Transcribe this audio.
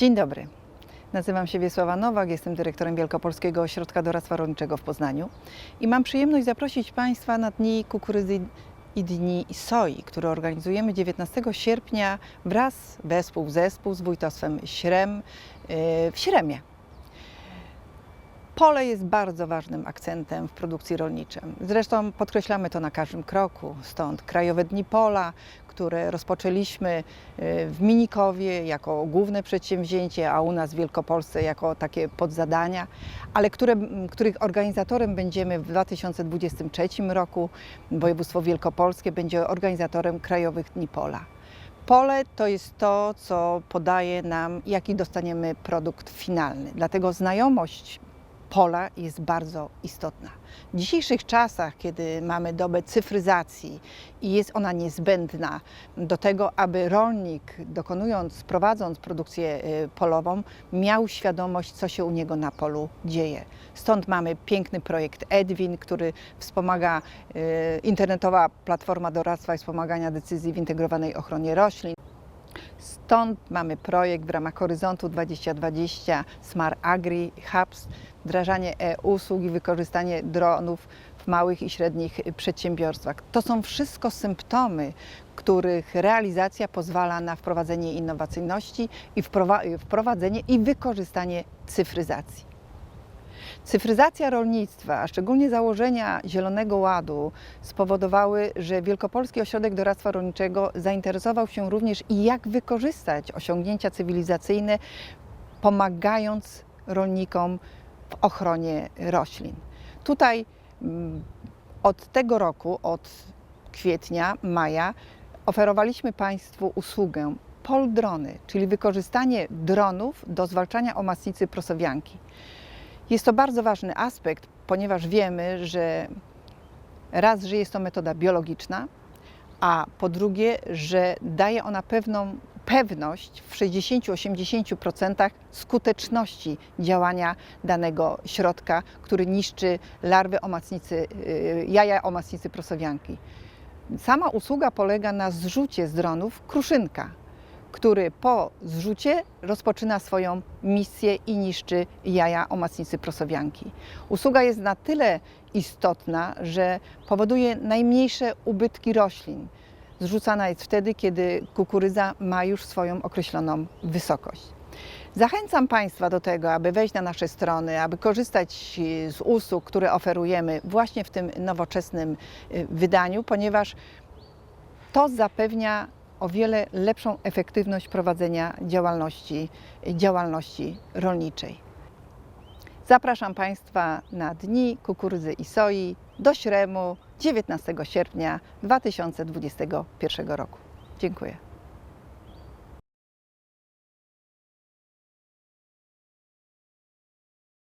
Dzień dobry. Nazywam się Wiesława Nowak, jestem dyrektorem Wielkopolskiego Ośrodka Doradztwa Rolniczego w Poznaniu i mam przyjemność zaprosić Państwa na Dni Kukurydzy i Dni Soi, które organizujemy 19 sierpnia wraz wespół zespół z wójtostwem Śrem yy, w Śremie. Pole jest bardzo ważnym akcentem w produkcji rolniczej. Zresztą podkreślamy to na każdym kroku. Stąd Krajowe Dni Pola, które rozpoczęliśmy y, w Minikowie jako główne przedsięwzięcie, a u nas w Wielkopolsce jako takie podzadania, ale które, których organizatorem będziemy w 2023 roku. Województwo Wielkopolskie będzie organizatorem Krajowych Dni Pola. Pole to jest to, co podaje nam, jaki dostaniemy produkt finalny. Dlatego znajomość pola jest bardzo istotna. W dzisiejszych czasach, kiedy mamy dobę cyfryzacji i jest ona niezbędna do tego, aby rolnik, dokonując, prowadząc produkcję y, polową, miał świadomość, co się u niego na polu dzieje. Stąd mamy piękny projekt Edwin, który wspomaga y, internetowa platforma doradztwa i wspomagania decyzji w integrowanej ochronie roślin. Stąd mamy projekt w ramach Horyzontu 2020 Smart Agri Hubs, wdrażanie e-usług i wykorzystanie dronów w małych i średnich przedsiębiorstwach. To są wszystko symptomy, których realizacja pozwala na wprowadzenie innowacyjności i wprowa- wprowadzenie i wykorzystanie cyfryzacji. Cyfryzacja rolnictwa, a szczególnie założenia Zielonego Ładu spowodowały, że Wielkopolski Ośrodek Doradztwa Rolniczego zainteresował się również i jak wykorzystać osiągnięcia cywilizacyjne, pomagając rolnikom w ochronie roślin. Tutaj mm, od tego roku, od kwietnia, maja, oferowaliśmy Państwu usługę poldrony, czyli wykorzystanie dronów do zwalczania omacnicy prosowianki. Jest to bardzo ważny aspekt, ponieważ wiemy, że raz, że jest to metoda biologiczna, a po drugie, że daje ona pewną pewność w 60-80% skuteczności działania danego środka, który niszczy larwy omacnicy, y, jaja omacnicy prosowianki. Sama usługa polega na zrzucie z dronów kruszynka, który po zrzucie rozpoczyna swoją misję i niszczy jaja omacnicy prosowianki. Usługa jest na tyle istotna, że powoduje najmniejsze ubytki roślin. Zrzucana jest wtedy, kiedy kukurydza ma już swoją określoną wysokość. Zachęcam Państwa do tego, aby wejść na nasze strony, aby korzystać z usług, które oferujemy właśnie w tym nowoczesnym y, wydaniu, ponieważ to zapewnia o wiele lepszą efektywność prowadzenia działalności, działalności rolniczej. Zapraszam Państwa na Dni Kukurydzy i Soi do Śremu 19 sierpnia 2021 roku. Dziękuję.